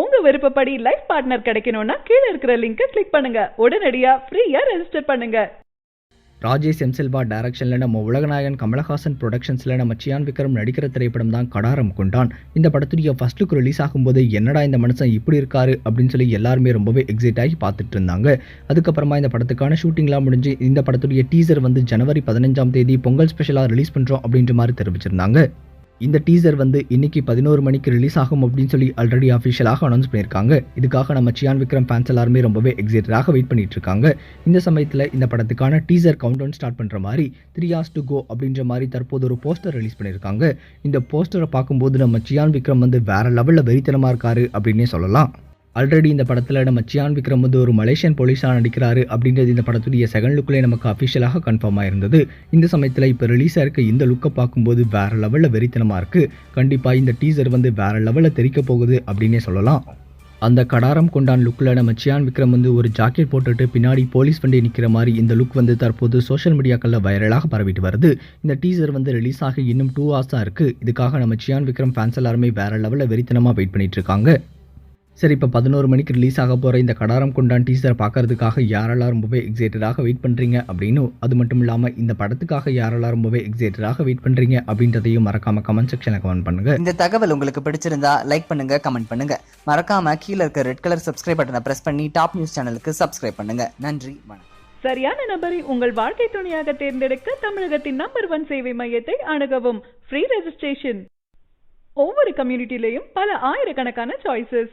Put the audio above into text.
உங்க விருப்பப்படி life partner கிடைக்கணும்னா கீழே இருக்கிற லிங்கை கிளிக் பண்ணுங்க. உடனடியா ஃப்ரீயா ரெஜிஸ்டர் பண்ணுங்க. ராஜேஷ் எம்செல்வா டைரக்ஷனில் நம்ம உலகநாயகன் கமலஹாசன் ப்ரொடக்ஷன்ஸில் நம்ம சியான் விக்ரம் நடிக்கிற திரைப்படம் தான் கடாரம் கொண்டான். இந்த படத்துடைய ஃபர்ஸ்ட் லுக் ரிலீஸ் ஆகும்போது என்னடா இந்த மனுஷன் இப்படி இருக்காரு அப்படின்னு சொல்லி எல்லாருமே ரொம்பவே எக்ஸைட் ஆகி பார்த்துட்டு இருந்தாங்க. அதுக்கப்புறமா இந்த படத்துக்கான ஷூட்டிங்லாம் முடிஞ்சு இந்த படத்துடைய டீசர் வந்து ஜனவரி பதினஞ்சாம் தேதி பொங்கல் ஸ்பெஷலாக ரிலீஸ் பண்ணுறோம் அப்படின்ற மாதிரி தெரிவிச்சிருந்தாங்க. இந்த டீசர் வந்து இன்னைக்கு பதினோரு மணிக்கு ரிலீஸ் ஆகும் அப்படின்னு சொல்லி ஆல்ரெடி அஃபிஷியலாக அனௌன்ஸ் பண்ணியிருக்காங்க. இதுக்காக நம்ம சியான் விக்ரம் ஃபேன்ஸ் எல்லாருமே ரொம்பவே எக்ஸைட்டடாக வெயிட் பண்ணிட்டு இருக்காங்க. இந்த சமயத்தில் இந்த படத்துக்கான டீசர் கவுண்ட் டவுன் ஸ்டார்ட் பண்ணுற மாதிரி த்ரீ ஹார்ஸ் டு கோ அப்படின்ற மாதிரி தற்போது ஒரு போஸ்டர் ரிலீஸ் பண்ணியிருக்காங்க. இந்த போஸ்டரை பார்க்கும்போது நம்ம சியான் விக்ரம் வந்து வேற லெவலில் வெறித்தனமாக இருக்காரு அப்படின்னே சொல்லலாம். ஆல்ரெடி இந்த படத்தில் நம்ம சியான் விக்ரம் வந்து ஒரு மலேசியன் போலீஸாக நடிக்கிறாரு அப்படின்றது இந்த படத்துடைய செகண்ட் லுக்கிலே நமக்கு அஃபிஷியலாக கன்ஃபார்ம் ஆயிருந்தது. இந்த சமயத்தில் இப்போ ரிலீஸ் ஆயிருக்க இந்த லுக்கை பார்க்கும்போது வேற லெவலில் வெறித்தனமாக இருக்குது கண்டிப்பாக இந்த டீசர் வந்து வேற லெவலில் தெரிக்க போகுது அப்படின்னே சொல்லலாம். அந்த கடாரம் கொண்டான் லுக்கில் நம்ம சியான் விக்ரம் வந்து ஒரு ஜாக்கெட் போட்டுட்டு பின்னாடி போலீஸ் வண்டி நிற்கிற மாதிரி இந்த லுக் வந்து தற்போது சோஷியல் மீடியாக்களில் வைரலாக பரவிட்டு வருது. இந்த டீசர் வந்து ரிலீஸ் ஆக இன்னும் டூ ஹவர்ஸ் தான் இருக்குது இதுக்காக நம்ம சியான் விக்ரம் ஃபேன்ஸ் எல்லாருமே வேற லெவலில் வெறித்தனமாக வெயிட் பண்ணிட்டு இருக்காங்க. சரி இப்போ பதினோரு மணிக்கு ரிலீஸ் ஆக போகிற இந்த கடாரம் கொண்டான் டீசரை பார்க்கறதுக்காக யாரெல்லாம் ரொம்பவே எக்ஸைட்டடாக வெயிட் பண்ணுறீங்க அப்படின்னு அது மட்டும் இல்லாமல் இந்த படத்துக்காக யாரெல்லாம் ரொம்பவே எக்ஸைட்டடாக வெயிட் பண்ணுறீங்க அப்படின்றதையும் மறக்காம கமெண்ட் செக்ஷனில் கமெண்ட் பண்ணுங்க. இந்த தகவல் உங்களுக்கு பிடிச்சிருந்தா லைக் பண்ணுங்க கமெண்ட் பண்ணுங்க. மறக்காம கீழே இருக்க ரெட் கலர் சப்ஸ்கிரைப் பட்டனை பிரஸ் பண்ணி டாப் நியூஸ் சேனலுக்கு சப்ஸ்கிரைப் பண்ணுங்க. நன்றி வணக்கம். சரியான நபரை உங்கள் வாழ்க்கை துணையாக தேர்ந்தெடுக்க தமிழகத்தின் நம்பர் ஒன் சேவை மையத்தை அணுகவும். ஃப்ரீ ரெஜிஸ்ட்ரேஷன் ஒவ்வொரு கம்யூனிட்டிலையும் பல ஆயிரக்கணக்கான சாய்ஸஸ்